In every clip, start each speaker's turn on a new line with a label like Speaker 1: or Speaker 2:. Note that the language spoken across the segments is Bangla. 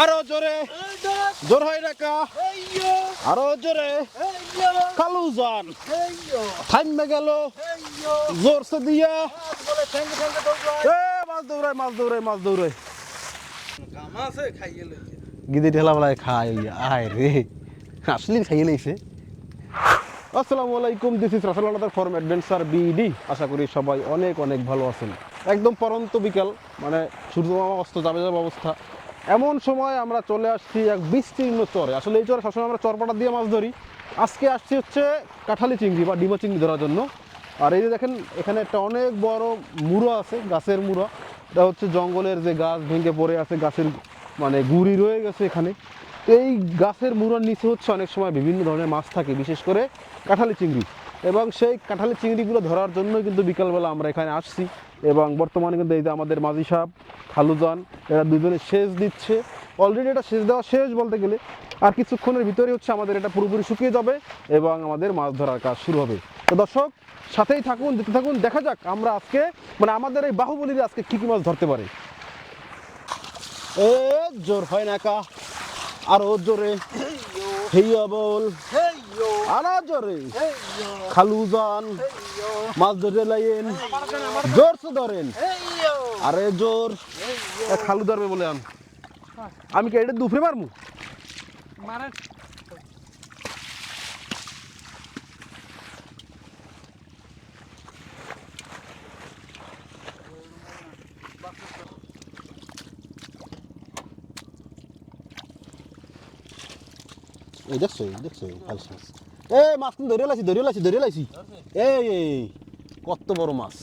Speaker 1: আরও জোরে। জোর হয় আরও জোরে। কালু গেল। দিয়া। মাছ দৌড়ায় মাছ দৌড়ায় মাছ দৌড়ায় গিদি ঢেলা বেলায় খায় ওই আয় রে। খাইয়ে লাইছে আসসালামু আলাইকুম দিস ইজ রাসেল আলাদার ফর্ম অ্যাডভেঞ্চার আশা করি সবাই অনেক অনেক ভালো আছেন। একদম পরন্ত বিকাল মানে সূর্যমামা অস্ত যাবে যাবে অবস্থা। এমন সময় আমরা চলে আসছি এক বিস্তীর্ণ চরে। আসলে এই চরে সবসময় আমরা চরপাটা দিয়ে মাছ ধরি। আজকে আসছি হচ্ছে কাঁঠালি চিংড়ি বা ডিমা চিংড়ি ধরার জন্য। আর এই যে দেখেন, এখানে একটা অনেক বড় মুড়ো আছে, গাছের মুড়ো। এটা হচ্ছে জঙ্গলের যে গাছ ভেঙে পড়ে আছে, গাছের মানে গুড়ি রয়ে গেছে এখানে। এই গাছের মুড়োর নিচে হচ্ছে অনেক সময় বিভিন্ন ধরনের মাছ থাকে, বিশেষ করে কাঁঠালি চিংড়ি। এবং সেই কাঁঠালি চিংড়িগুলো ধরার জন্য কিন্তু বিকালবেলা আমরা এখানে আসছি এবং বর্তমানে কিন্তু এই যে আমাদের মাঝি সাহেব, খালুজান, এরা দুজনে সেচ দিচ্ছে। অলরেডি এটা সেচ দেওয়া শেষ বলতে গেলে। আর কিছুক্ষণের ভিতরে হচ্ছে আমাদের এটা পুরোপুরি শুকিয়ে যাবে এবং আমাদের মাছ ধরার কাজ শুরু হবে। তো দর্শক, সাথেই থাকুন যেতে থাকুন, দেখা যাক আমরা আজকে মানে আমাদের এই বাহুবলীর আজকে কী কী মাছ ধরতে পারি। এ জোর হয় না কা আরও জোরে হেইয়া বল আনা জোরে খালুজান মাছ ধরে লাইন, জোর সে ধরেন। আরে জোর খালু ধরবে বলে আন। আমি কি এটা দুপুরে মারমু? দেখছ দেখছ এ মাছ তুমি ধরিয়ে লাইছি ধরিয়ে লাইছি ধরিয়ে লাইছি। এই কত বড় মাছ।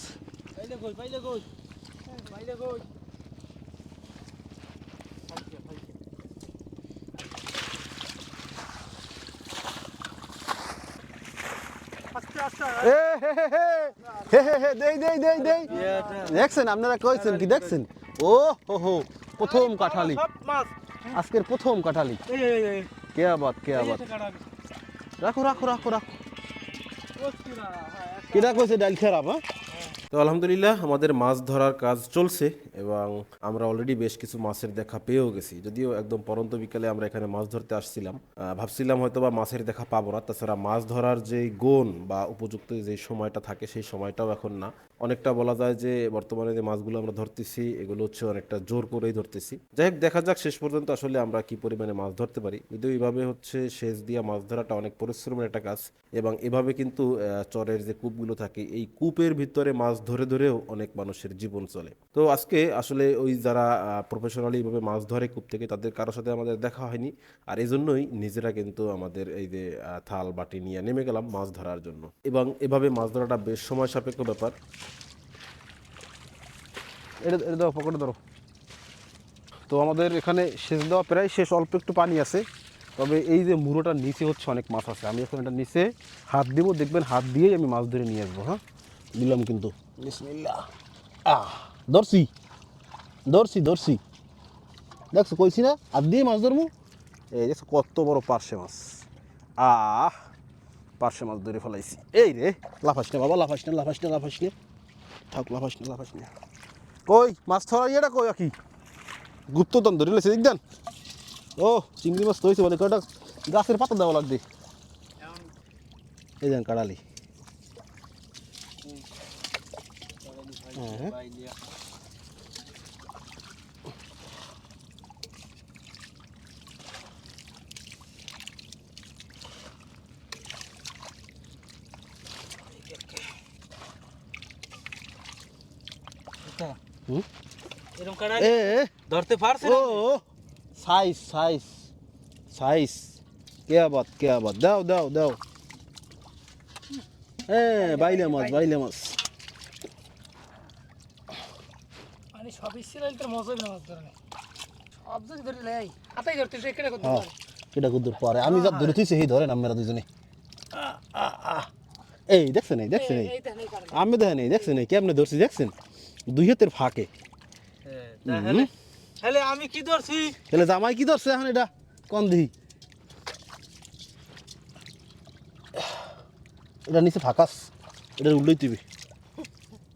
Speaker 1: এ হে হে হে হে হে হে দেই দেই দেই দেই। দেখছেন আপনারা কইছেন কি দেখছেন? ও হো হো প্রথম কাঠালি। আজকের প্রথম কাঠালি। কে আবাদ কে আবাদ রাখো রাখো রাখো রাখো কেটা কইছে ডাল খারাপ হ্যাঁ তো আলহামদুলিল্লাহ, আমাদের মাছ ধরার কাজ চলছে এবং আমরা অলরেডি বেশ কিছু মাছের দেখা পেয়েও গেছি। যদিও একদম পরন্ত বিকালে আমরা এখানে মাছ ধরতে আসছিলাম। ভাবছিলাম হয়তো বা মাছের দেখা পাবো না। তাছাড়া মাছ ধরার যে গুণ বা উপযুক্ত যে সময়টা থাকে, সেই সময়টাও এখন না। অনেকটা বলা যায় যে বর্তমানে যে মাছগুলো আমরা ধরতেছি, এগুলো হচ্ছে অনেকটা জোর করেই ধরতেছি। যাই হোক, দেখা যাক শেষ পর্যন্ত আসলে আমরা কি পরিমাণে মাছ ধরতে পারি। যদিও এইভাবে হচ্ছে শেষ দিয়া মাছ ধরাটা অনেক পরিশ্রমের একটা কাজ এবং এভাবে কিন্তু চরের যে কূপগুলো থাকে, এই কূপের ভিতরে মাছ ধরে ধরেও অনেক মানুষের জীবন চলে। তো আজকে আসলে ওই যারা প্রফেশনালি এইভাবে মাছ ধরে কূপ থেকে, তাদের কারোর সাথে আমাদের দেখা হয়নি। আর এই জন্যই নিজেরা কিন্তু আমাদের এই যে থাল বাটি নিয়ে নেমে গেলাম মাছ ধরার জন্য। এবং এভাবে মাছ ধরাটা বেশ সময় সাপেক্ষ ব্যাপার। এটা ধরো। তো আমাদের এখানে সেচ দেওয়া প্রায় শেষ, অল্প একটু পানি আছে। তবে এই যে মুড়োটার নিচে হচ্ছে অনেক মাছ আছে। আমি এখন এটা নিচে হাত দিব, দেখবেন হাত দিয়েই আমি মাছ ধরে নিয়ে আসব হ্যাঁ? দিলাম কিন্তু। আহ ধরছি। ধরছি ধরছি। দেখছ কইছি না? হাত দিয়ে মাছ ধরবো এই দেখছ কত বড় পার্শে মাছ। আহ পার্শে মাছ ধরে ফেলাইছি। এই রে লাফাস না বাবা লাফাস না লাফাস না লাফাস না। থাক লাফাস না লাফাস না। কই মাছ ধরা ইয়েটা কই কি গুপ্ত দান ধরে লেছে দেন ও চিংড়ি মাছ তো হয়েছে বলে কয়টা গাছের পাতা দেওয়া লাগবে? এই দেন কাড়ালি। হ্যাঁ হুম?
Speaker 2: এরকম কাড়া
Speaker 1: এ এ,
Speaker 2: ধরতে পারছে
Speaker 1: ও সাইজ সাইজ সাইজ কে বাত কে বাত দাও দাও দাও হ্যাঁ বাইলে মাছ বাইলে মাছ
Speaker 3: মানে সব ইসরায়েল তোর মজা না মাছ ধরে সব যদি ধরে লাই। হাতাই ধরতে সে কেটে করতে
Speaker 1: হ্যাঁ
Speaker 3: পারে
Speaker 1: পরে। আমি যা ধরেছি সেই ধরেন আমরা দুজনে। এই দেখছেন এই দেখছেন এই আমি দেখেন এই দেখছেন এই কেমনে ধরছি দেখছেন? দুই হাতের ফাঁকে।
Speaker 2: তাহলে? আমি কি ধরছি?
Speaker 1: তাহলে জামাই কি ধরছে এখন এটা? কন দিহি? এটা নিচে ফাঁকাস। এটা উল্লই তুইবি।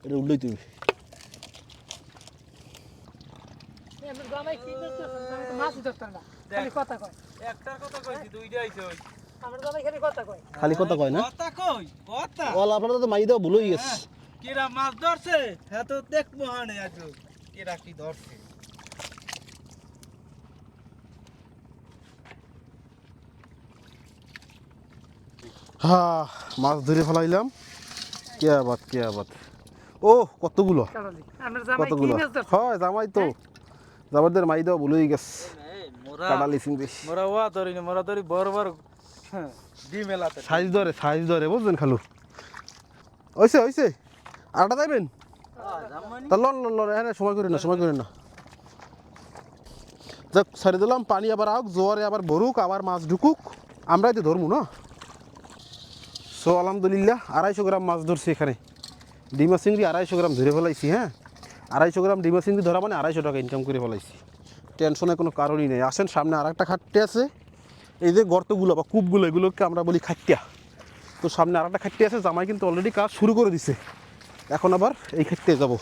Speaker 1: এটা উল্লই তুইবি।
Speaker 3: জামাই কি করতেছ মাছই ধরতে না খালি কথা কয়।
Speaker 2: একটার কথা কইছি দুইটা আইছে ওই।
Speaker 3: আমরা জামাই খালি কথা কয়।
Speaker 1: খালি কথা কয় না?
Speaker 2: কথা কই কথা?
Speaker 1: ওল আপনারা তো মাই দেওয়া ভুল হয়ে গেছে।
Speaker 2: কিরা মাছ ধরছে? হ্যাঁ তো দেখব হানে আজ কিরা কি ধরছে।
Speaker 1: হ্যাঁ মাছ ধরে ফেলাইলাম। কে আবাদ কে? আবাদ ও কতগুলো? কতগুলো হয় জামাই তো। জামাইদের মাই দেওয়া ভুল গেছে।
Speaker 2: মোরা
Speaker 1: কাটালি চিংড়ি
Speaker 2: মোরা ওয়া ধরি না মোরা ধরি বড় বড় ডিম এলাতে।
Speaker 1: সাইজ ধরে সাইজ ধরে বুঝলেন খালু? ওইসে ওইসে আটা যাবেন তা লন লন লন হ্যাঁ সময় করি না সময় না। যাক দিলাম পানি আবার আউক জোয়ারে আবার ভরুক আবার মাছ ঢুকুক। আমরাই তো ধরবো না? সো আলহামদুলিল্লাহ আড়াইশো গ্রাম মাছ ধরছি এখানে। ডিমা চিংড়ি আড়াইশো গ্রাম ধরে ফেলাইছি হ্যাঁ? আড়াইশো গ্রাম ডিমা চিংড়ি ধরা মানে আড়াইশো টাকা ইনকাম করে ফেলাইছি। টেনশনের কোনো কারণই নেই। আসেন, সামনে আর একটা খাটতে আছে। এই যে গর্তগুলো বা কূপগুলো, এগুলোকে আমরা বলি খাট্টিয়া। তো সামনে আর একটা খাট্টি আছে, জামাই কিন্তু অলরেডি কাজ শুরু করে দিছে। এখন আবার এই খাটতে যাব।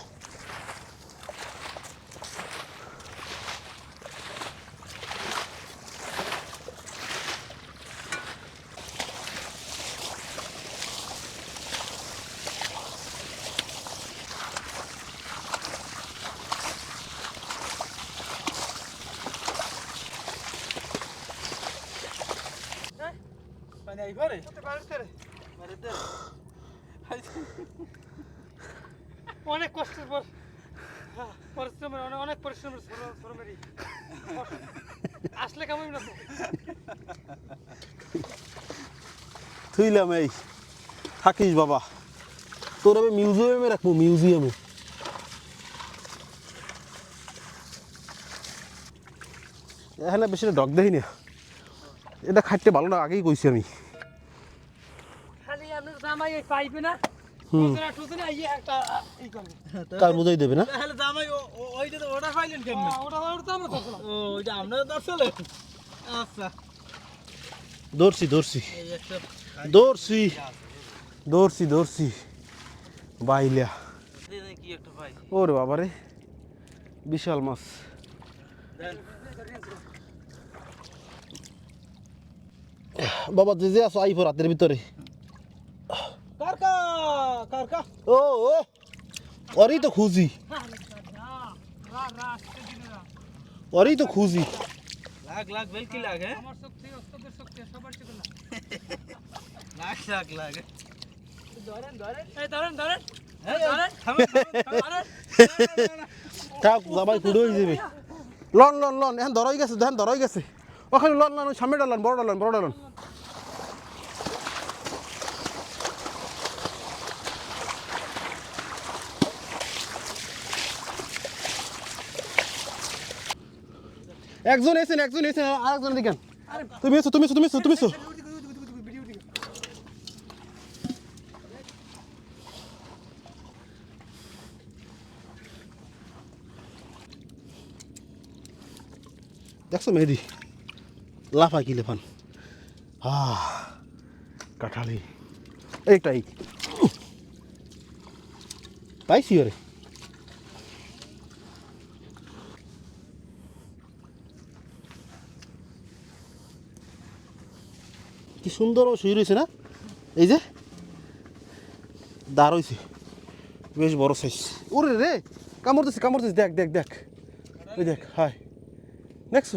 Speaker 2: পানি আই পরে?
Speaker 3: অনেক কষ্টের পর পরিশ্রমের অনেক অনেক পরিশ্রমের শ্রম- শ্রমেরই। আসলে কেমন না
Speaker 1: থুইলাম এই। থাকিস বাবা। তোর আমি মিউজিয়ামে রাখব মিউজিয়ামে এখানে বেশি ডগ দেখি না এটা খাইতে ভালো না আগেই কইছি আমি।
Speaker 3: জামাই এই পাইবে না।
Speaker 1: কার বুঝাই দেবে না?
Speaker 2: তাহলে জামাই ওইটা ওটা পাইলেন
Speaker 3: ওটা ওটা আমরা
Speaker 2: ও ওইটা আচ্ছা।
Speaker 1: ওরে বাবারে বিশাল মাছ। বাবা যে যে আছো আইফো রাতের ভিতরে। ও ও। ওরই তো খুঁজি। ওরই তো খুঁজি।
Speaker 2: লাগ লাগ বেলকি লাগ হ্যাঁ?
Speaker 3: আমার শক্তি ওস্তাদের শক্তি সবার
Speaker 2: লাগ
Speaker 3: ধরেন ধরেন। এই ধরেন ধরেন।
Speaker 1: থাক জামাই কুড়ে হয়ে যাবে। লন লন লন এখন ধরাই গেছে দেখেন ধরাই গেছে। ওখানে লন লন সামনে ডালন বড় ডালন বড় ডালন একজন এসেন একজন এসেন আরেকজন দিকেন তুমি এসো তুমি এসো তুমি এসো তুমি এসো। দেখছ মেহেদি? লাফা কি লেফান? আহ কাঠালি। এইটাই পাইছি ওরে। কি সুন্দর ও শুয়ে রয়েছে না? এই যে, দাঁড় হয়েছে বেশ বড় সাইজ ওরে রে কামড়তেছে কামড়তেছে দেখ দেখ দেখ। ওই দেখ হাই দেখছ?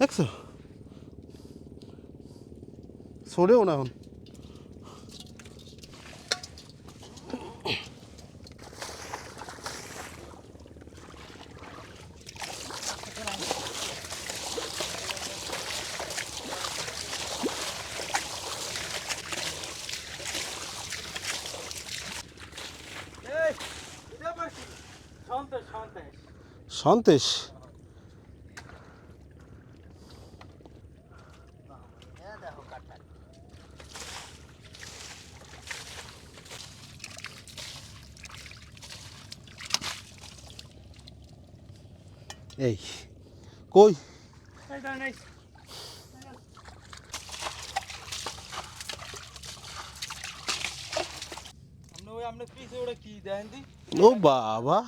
Speaker 1: দেখছ? সরেও না এখন
Speaker 2: এই, এটা পাইছি। সন্তেশ, সন্তেশ।
Speaker 1: সন্তেশ এই কই
Speaker 3: এই ধরেন এই
Speaker 2: আপনি ওই আপনার পিছে ওটা কি দেন দি?
Speaker 1: ও বাবা।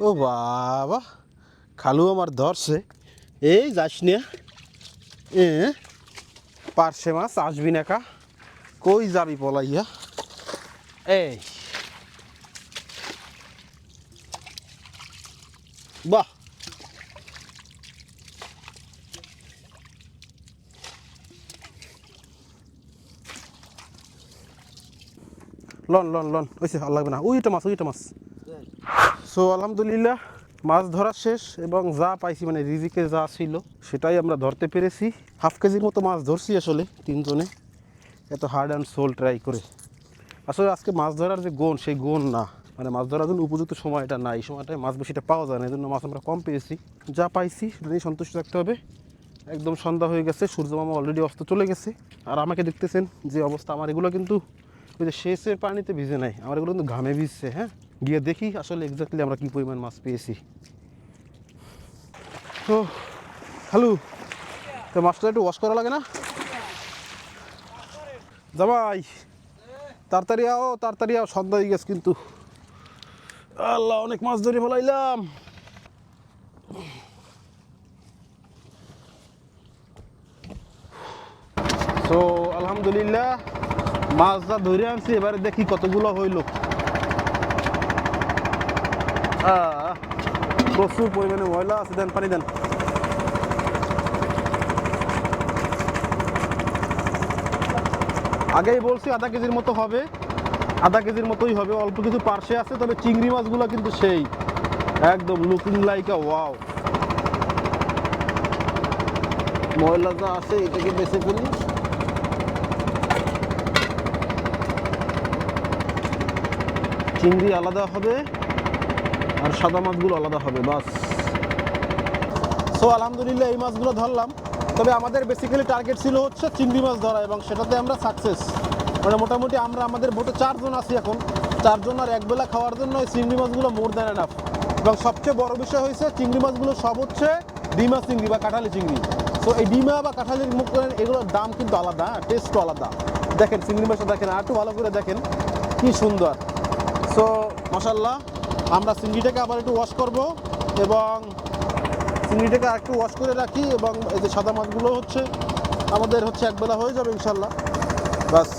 Speaker 1: ও বাবা, খালু আমার ধরছে। এই যাস নে। এ পার্শে মাছ, আসবি না কা। কই যাবি পলাইয়া? এই। বাহ। লন লন লন ওইসে আর লাগবে না। ওইটা মাছ ওইটা মাছ। সো আলহামদুলিল্লাহ, মাছ ধরা শেষ এবং যা পাইছি মানে রিজিকে যা ছিল, সেটাই আমরা ধরতে পেরেছি। হাফ কেজির মতো মাছ ধরছি আসলে তিনজনে। এত হার্ড অ্যান্ড সোল ট্রাই করে। আসলে আজকে মাছ ধরার যে গুণ, সেই গুণ না। মানে মাছ ধরার জন্য উপযুক্ত সময়টা না এই সময়টায় মাছ বেশিটা পাওয়া যায় না। এই জন্য মাছ আমরা কম পেয়েছি। যা পাইছি, সেটা নিয়ে সন্তুষ্ট থাকতে হবে। একদম সন্ধ্যা হয়ে গেছে, সূর্য মামা অলরেডি অস্ত চলে গেছে। আর আমাকে দেখতেছেন যে অবস্থা, আমার এগুলো কিন্তু ওই যে শেষের পানিতে ভিজে নাই। আমার এগুলো কিন্তু ঘামে ভিজছে হ্যাঁ? গিয়ে দেখি আসলে এক্স্যাক্টলি আমরা কী পরিমাণ মাছ পেয়েছি। তো হ্যালো তো মাছটা একটু ওয়াশ করা লাগে না? জামাই, তাড়াতাড়ি আও তাড়াতাড়ি আও, সন্ধ্যা হয়ে গেছে কিন্তু। আল্লাহ, অনেক মাছ ধরে ফেলাইলাম। তো, আলহামদুলিল্লাহ মাছ যা ধরে আনছি, এবারে দেখি কতগুলো হইল। প্রচুর পরিমাণে ময়লা আছে, দেন পানি দেন। আগেই বলছি আধা কেজির মতো হবে, আধা কেজির মতোই হবে, অল্প কিছু পার্শে আছে, তবে চিংড়ি মাছগুলো কিন্তু সেই, একদম লুকিং লাইক ওয়াও ময়লা যা আছে, এটাকে বেছে ফেলি। চিংড়ি আলাদা হবে। আর সাদা মাছগুলো আলাদা হবে, বাস। সো আলহামদুলিল্লাহ, এই মাছগুলো ধরলাম। তবে আমাদের বেসিক্যালি টার্গেট ছিল হচ্ছে চিংড়ি মাছ ধরা এবং সেটাতে আমরা সাকসেস মানে মোটামুটি আমরা আমাদের বোটে চারজন আছি এখন। চারজন আর একবেলা খাওয়ার জন্য এই চিংড়ি মাছগুলো মোর দেন এনাফ এবং সবচেয়ে বড় বিষয় হয়েছে, চিংড়ি মাছগুলো সব হচ্ছে ডিমা চিংড়ি বা কাঁঠালি চিংড়ি। তো এই ডিমা বা কাঁঠালির মুখ করেন এগুলোর দাম কিন্তু আলাদা টেস্টও আলাদা। দেখেন, চিংড়ি মাছটা দেখেন, আর একটু ভালো করে দেখেন, কি সুন্দর। সো মশাল্লাহ আমরা চিংড়িটাকে আবার একটু ওয়াশ করব এবং চিংড়িটাকে আরেকটু ওয়াশ করে রাখি এবং এই যে সাদা মাছগুলো হচ্ছে, আমাদের হচ্ছে একবেলা হয়ে যাবে ইনশাল্লাহ। বাস